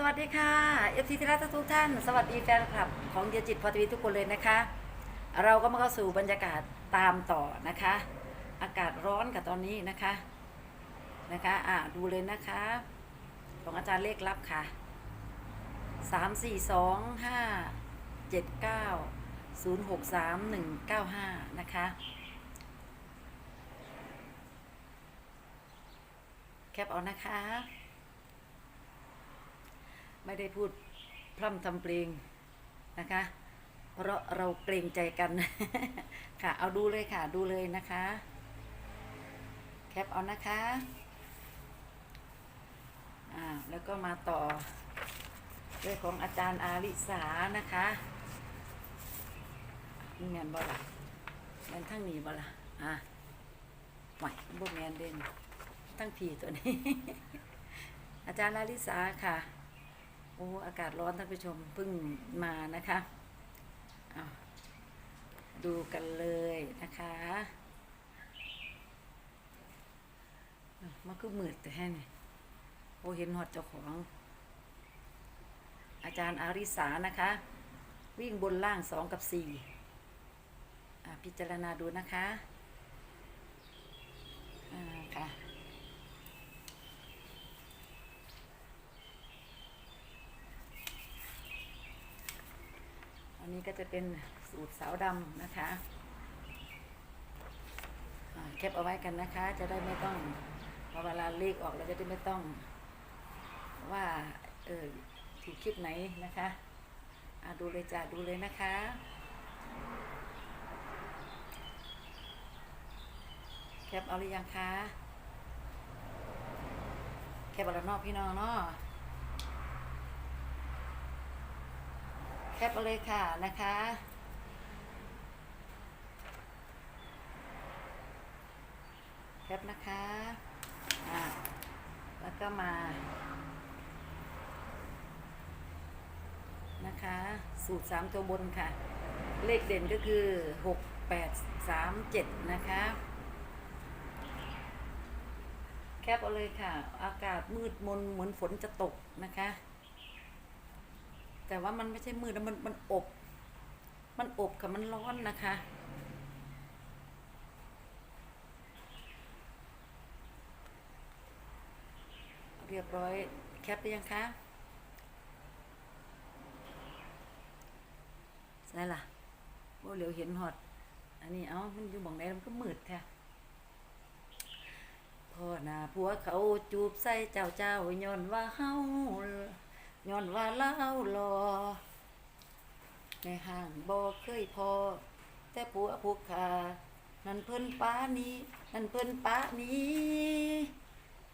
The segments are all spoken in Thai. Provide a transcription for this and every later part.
สวัสดีค่ะเอฟทีที่รักทุกท่าน สวัสดีแฟนคลับของเดียจิตพอทีวีทุกคนเลยนะคะ เราก็มาเข้าสู่บรรยากาศตามต่อนะคะ อากาศร้อนกับตอนนี้นะคะนะคะอะดูเลยนะคะ ของอาจารย์เลขลับค่ะสามสี่สองห้าเจ็ดเก้าศูนย์หกสามหนึ่งเก้าห้านะคะแคปเอานะคะ ไม่ได้พูดพร่ำทำเพลงนะคะ เพราะเราเกรงใจกัน ค่ะ เอาดูเลยค่ะ ดูเลยนะคะ แคปเอานะคะ อ่า แล้วก็มาต่อ ด้วยของอาจารย์อาริสานะคะนี่แมนบ่ล่ะแมนทั้งนี้บ่ละอะไหวบ่แมนเด่นทั้งผีตัวนี้ อาจารย์อาริสาค่ะ โอ้อากาศร้อนท่านผู้ชมเพิ่งมานะคะดูกันเลยนะคะมันก็มืดแต่แค่นี่โอ้เห็นหอดเจ้าของ อาจารย์อาริสานะคะ วิ่งบนล่างสองกับสี่อะพิจารณาดูนะคะ อ่า ค่ะ นนี้ก็จะเป็นสูตรสาวดำนะคะอ่าแคปเอาไว้กันนะคะ จะได้ไม่ต้องพอเวลาเลขออกเราจะได้ไม่ต้อง ว่าเออถูกคลิปไหนนะคะอาดูเลยจ้าดูเลยนะคะแคปเอาหรือยังคะแคปเอาแล้วนอกพี่น้องเนาะ แคปเอาเลยค่ะนะคะแคปนะคะอ่าแล้วก็มา นะคะ สูตรสามตัวบนค่ะ เลขเด่นก็คือหกแปดสามเจ็ดนะคะแคปเอาเลยค่ะ อากาศมืดมนเหมือนฝนจะตกนะคะ แต่ว่ามันไม่ใช่มืดนะมันมันอบ มันอบค่ะมันร้อนนะคะ เรียบร้อยแคปไปยังคะใช่ล่ะโอ้เหลียวเห็นหอด อันนี้เอ้ามันอยู่หมองไหนมันก็มืดแท้พ่อหน้าผัวเขาจูบใส่เจ้าเจ้าย้อนว่าเฮา ย้อนว่าเล่าหลอในห้างบ่เคยพอ แต่ผัวผู้ขานั่นเพิ่นป้านี้ นั่นเพิ่นป้านี้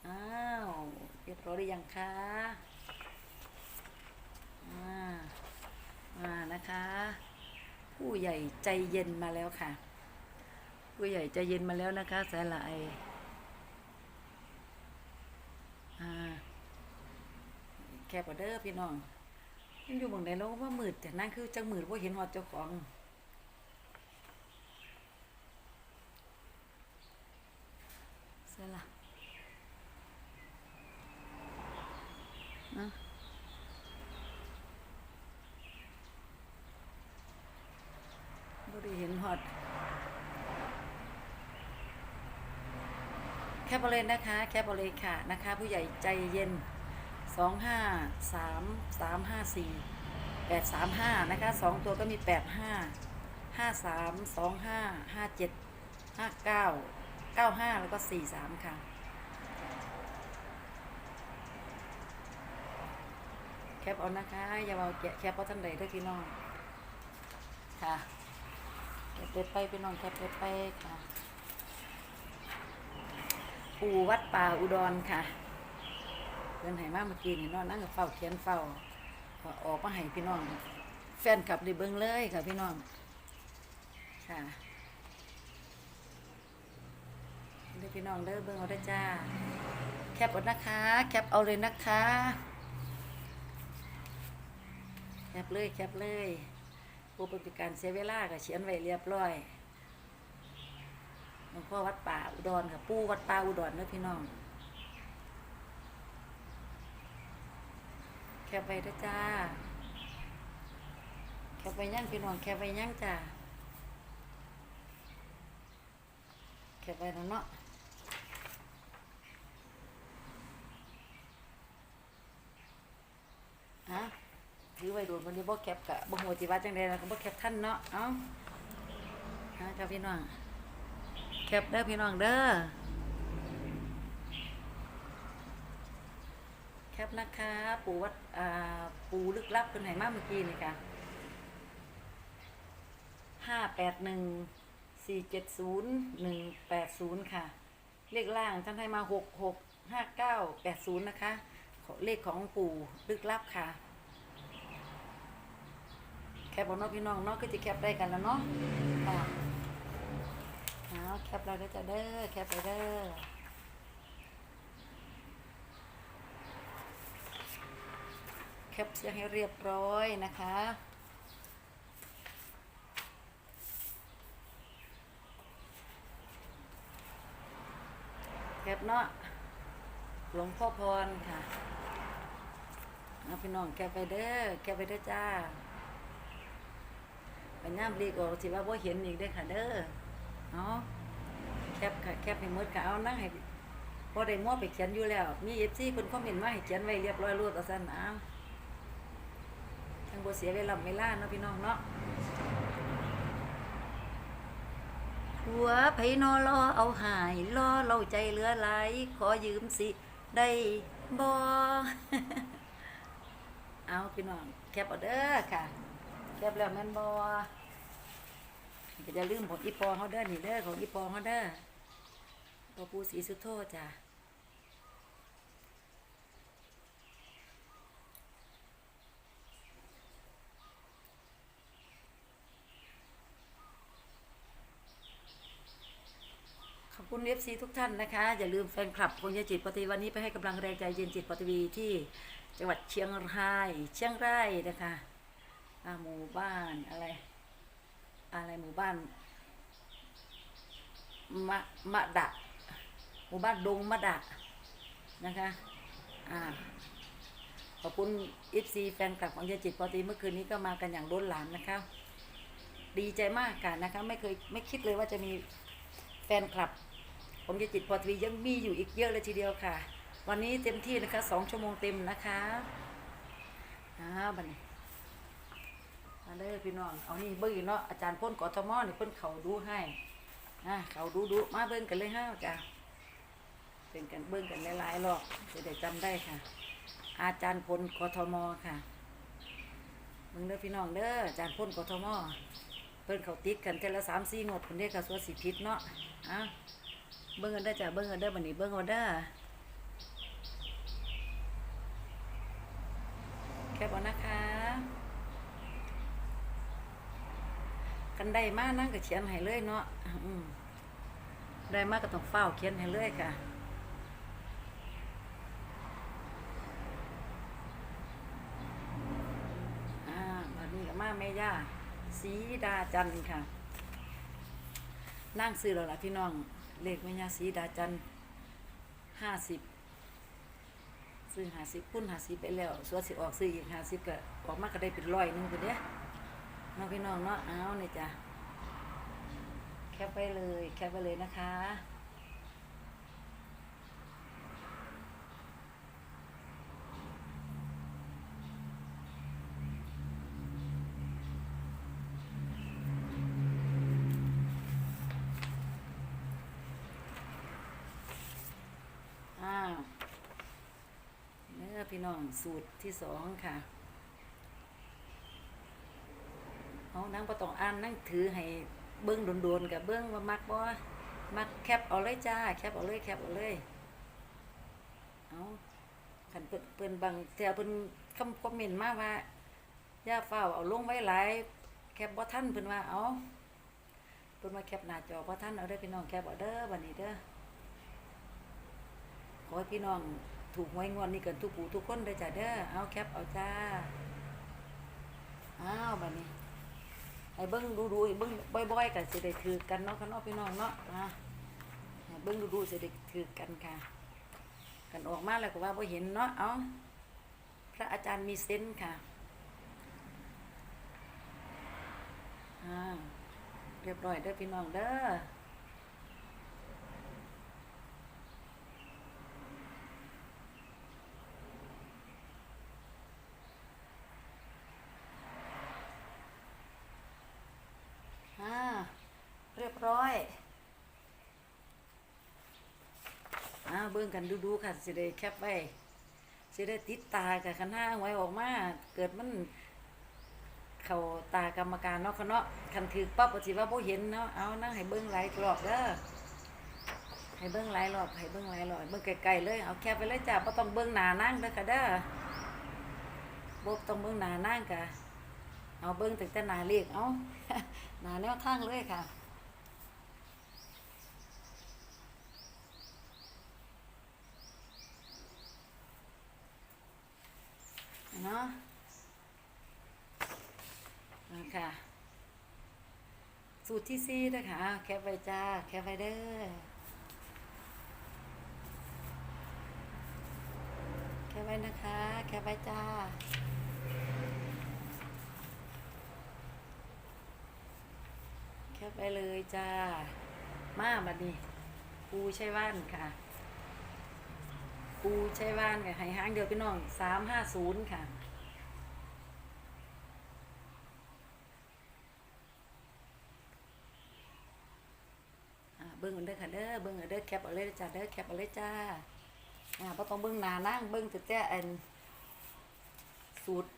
อ้าวเรียบร้อยหรือยังคะอ่ามานะคะ ผู้ใหญ่ใจเย็นมาแล้วค่ะ ผู้ใหญ่ใจเย็นมาแล้วนะคะสายละไออ่า คบกว่าเด้อพี่น้องยังอยู่เมืองใดแล้วว่ามืดแต่นั่นคือจังมืดว่าเห็นหอดเจ้าของเสร็จละนะบ่ได้เห็นหอดแคปเลยนะคะ แคปเอาเลยค่ะนะคะ ผู้ใหญ่ใจเย็น สองห้าสามสามห้าสี่แปดสามห้านะคะสองตัวก็มีแปดห้าห้าสามสองห้าห้าเจ็ดห้าเก้าเก้าห้าแล้วก็สี่สามค่ะแคปเอานะคะ อย่าเอาแกะแคปเอาท่านใดด้วยพี่น้อง ค่ะแคปเปิดไปพี่น้องแคปเปิดไปค่ะ ปู่วัดป่าอุดรค่ะ พิ่นให้มาเมื่อกี้นี่เนอนนั่งกับเฝ้าเขียนเฝ้าออกมาให้พี่น้อง แฟนคลับได้เบิ่งเลยค่ะพี่น้องค่ะเด้อพี่น้องเด้อเบิ่งเอาได้จ้า แคปเอานะคะ แคปเอาเลยนะคะ แคปเลยแคปเลยผู้ปฏิการเสียเวลาก็เขียนไว้เรียบร้อยหลวงพ่อวัดป่าอุดรค่ะ ปู่วัดป่าอุดรเด้อพี่น้อง แค ปไปด้วยจ้า แคปไปย่างพี่น้องแคปไปย่างจ้า แคปไปแล้วเนาะฮะถือไว้โดนวันนี้บ่แคปกะบ่ฮู้สิว่าจังได๋ล่ะก็บ่แคปทันเนาะ เอ้าฮะจ้าพี่น้อง แคปเด้อพี่น้องเด้อ แคปนะคะ ปู่วัดปู่ลึกลับเพิ่นให้มากเมื่อกี้นี่ค่ะห้าแปดหนึ่งสี่เจ็ดศูนย์หนึ่งแปดศูนย์ค่ะ เลขล่างท่านให้มาหกหกห้าเก้าแปดศูนย์นะคะ เลขของปู่ลึกลับค่ะ แคปบอกเน้องพี่น้องเนาะก็จะแคปได้กันแล้วเนาะค่ะเอาแคปเราได้จะเด้อแคปไปเด้อ แคปเสียงให้เรียบร้อยนะคะ แคปเนาะหลวงพ่อพรค่ะเอาพี่น้องแคปไปเด้อแคปไปเด้อจ้าไปย่ามรีกออกสิว่าบ่เห็นอีกเด้อค่ะเด้อเนาะแคปค่ะแคปให้มดก็เอานั่งให้พอได้มั่วไปเขียนอยู่แล้ว มี FC เพิ่นคอมเมนต์มาให้เขียนไว้เรียบร้อยรูดเอาซั่นเอา ทั้งบ่เสียเวลาเวลาเนาะพี่น้องเนาะหัวไผนอรอเอาหายรอเราใจเหลือไหลายขอยืมสิได้บ่เอาพี่น้องแคปเอาเด้อค่ะ แคปแล้วแม่นบ่ก็จะลืมของอีปอเฮาเด้อนี่เด้อของอีปอเฮาเด้อพ่อปู่ศรีสุโธจ้ะ ขอบคุณ เอฟซีทุกท่านนะคะ อย่าลืมแฟนคลับคนยจิตปฏิวันนี้ไปให้กำลังแรงใจเย็นจิตปฏิวีที่จังหวัดเชียงรายเชียงรายนะคะหมู่บ้านอะไร อะไรหมู่บ้านมะมะดะหมู่บ้านดงมะดะนะคะอ่าขอบคุณเอฟซีแฟนคลับของยจิตปฏิเมื่อคืนนี้ก็มากันอย่างล้นหลามนะคะ ดีใจมากค่ะนะคะ ไม่เคยไม่คิดเลยว่าจะมีแฟนคลับ ผมจะจิตพอทวียังมีอยู่อีกเยอะเลยทีเดียวค่ะ วันนี้เต็มที่นะคะสองชั่วโมงเต็มนะคะอ้าบันมาเลยพี่น้อง เอานี่เบิ้งอีกเนาะอาจารย์พ่นกอทมอนี่พ่นเขาดูให้อ่าเขาดูดูมาเบิ้งกันเลยห้าจ้ะเป็นกันเบิ้งกันหลายๆรอบจะได้จำได้ค่ะ อาจารย์พลกทมค่ะเบิ้งเด้อพี่น้องเด้ออาจารย์พ่นกทมเพิ่นเขาติดกันเทอละสามสี่งวดคนเด็กก็สวดสิพิษเนาะอะ เบิ่งกันได้อจ้ะเบิ่งกันได้อบัดนี้เบิ่งกันได้อแค่บอกนะคะ กันได้มากนั่งก็เขียนให้เลยเนาะได้มากก็ต้องเฝ้าเขียนให้เลยค่ะอ่าบัดนี้ก็มาแม่ย่าสีดาจันค่ะ นั่งซื้อแล้วล่ะพี่น้อง เลขแม่ยาสีดาจันห้าสิบซื้อห้าสิบพุ่นห้าสิบไปแล้วส่วนสิออกซื้ออีกห้าสิบก็ออกมาก็ได้เป็นร้อยนึงคนเนี้ยน้องพี่น้องเนาะเอาเนี่ยจ้ะแคปไปเลย แคปไปเลยนะคะ อ้าวเนื้อ พี่น้องสูตรที่สองค่ะเอานั่งประตองอ่านนั่งถือให้เบิ้องโดนๆกับเบิ้องว่ามักบ่มักแคปเอาเลยจ้า แคปเอาเลยแคปเอาเลยเอาขันเปิ้นเปิ้นบางเที่ยเปิ้นคำคอมเมนต์มาว่าย่าเฝ้าเอาลงไว้หลายแคปบ่ทันเพิ่นว่าเอาเพิ่นว่าแคปหน้าจอบ่ทันเอาเด้พี่น้องแคปเอาเด้อบัดนี้เด้อขอให้พี่น้อง ถูกหวยงวดนี้กันทุกผู้ทุกคนเลยจ้ะเด้อเอาแคปเอาจ้าอ้าวบัดนี้ให้เบิ้งดูดูๆให้เบิ้งบ่อยๆกันสิได้ถือกันเนาะค่ะเนาะพี่น้องเนาะอะให้เบิ้งดูดูสิได้ถือกันค่ะ กันออกมาแล้วก็ว่าบ่เห็นเนาะเอาพระอาจารย์มีเซนค่ะอ่าเรียบร้อยเด้อพี่น้องเด้อา เร้อยอาเบิ่งกันดูๆค่ะสิได้แคปไว้สิได้ติดตากับคันห้าไว้ออกมาเกิดมัน เขาตากรรมการเนาะค่ะเนาะคันถือปั๊บก็สิว่าบ่เห็นเนาะเอานะให้เบิ่งหลายรอบเด้อให้เบิ่งหลายรอบให้เบิ่งหลายรอบเบิ่งไกลๆเลยเอาแคปไปเลยจ้ะบ่ต้องเบิ่งหนานั่งเด้อค่ะเด้อบ่ต้องเบิ่งหนานั่งกะเอาเบิ้งตั้งแต่หนาเรียกเอาหนาแนวทางเลยค่ะ เนาะค่ะ สูตรที่สี่นะคะแคปไว้จ้า แคปไว้เด้อแคปไว้นะคะ แคปไว้จ้าแคปไปเลยจ้า มาบัดนี้ปูใช่ว่านค่ะ ปูใช่ว่านค่ะให้ห้างเดียวพี่น้องสามห้าศูนย์ค่ะเบิ้งเอาเด้อค่ะเด้อเบิ้งเอาเด้อแคปเอาเลยจ้าเด้อแคปเอาเลยจ้าอ่าบ่ต้องเบิ้งหนานั่งเบิ้งแต่แต่อันสูตร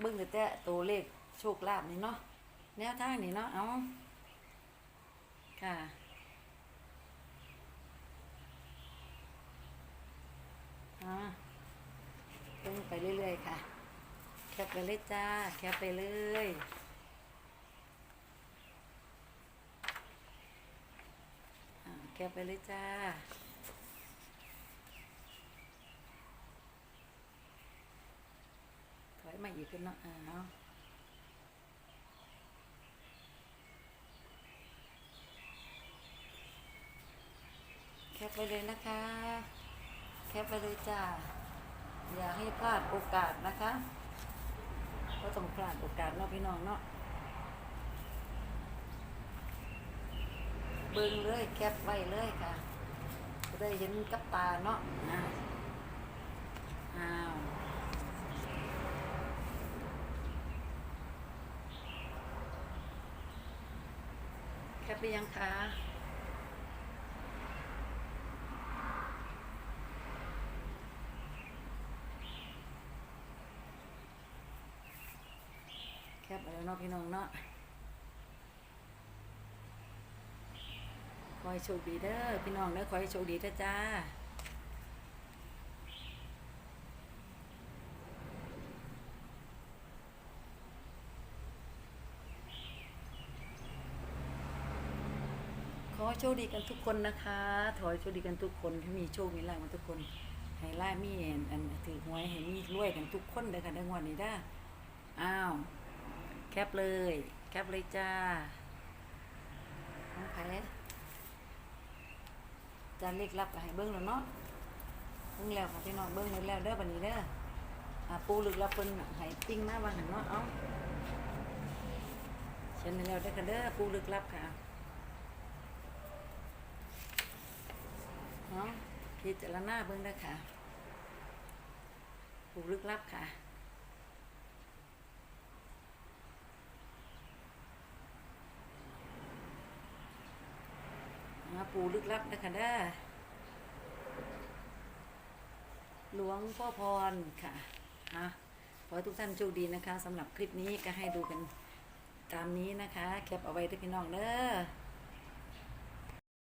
เบิ้งแต่แต่ตัวเลขโชคลาภนี่เนาะแนวทางนี่เนาะเอาค่ะ อ่าเพิ่งไปเรื่อยๆค่ะ แคปไปเลยจ้า แคปไปเลยอ่าแคปไปเลยจ้าถอยมาอีกขึ้นเนาะอ่าเอาแคปไปเลยนะคะ ปไปเลยจ้า อย่าให้พลาดโอกาสนะคะก็ต้องพลาดโอกาสเนาะพี่น้องเนาะเบิ่งเลยแคปไว้เลยค่ะจะได้เห็นกับตาเนาะอ้าวแคปไปยังคะ แคปไปแล้วเนาะพี่น้องเนาะขอให้โชคดีเด้อพี่น้องเด้อขอให้โชคดีเด้อจ้าขอโชคดีกันทุกคนนะคะขอให้โชคดีกันทุกคนให้มีโชคมีลาภกันทุกคนให้ล่ามีอันอันถือหวยให้มีรวยกันทุกคนเลยค่ะในวันนี้ได้อ้าว แคปเลย แคปเลยจ้าน้องแพ้จานเล็กรับก็ให้เบิ้งแล้วเนาะเบิ้งแล้วค่ะพี่น้องเบิ้งแล้วเด้อบันนี้เด้ออ่าปูลึกลับเพิ่นให้ปิ้งหน้าวันหันเนาะเอ้าเช่นแล้วได้อกันเด้อปูลึกลับค่ะเนาะพิจารณาเบิ้งเด้อค่ะปูลึกลับค่ะาปูลึกลับนะคะเด้อหลวงพ่อพรค่ะฮะขอให้ทุกท่านโชคดีนะคะสำหรับคลิปนี้ก็ให้ดูกันตามนี้นะคะแคปเอาไว้ด้วยพี่น้องเด้อ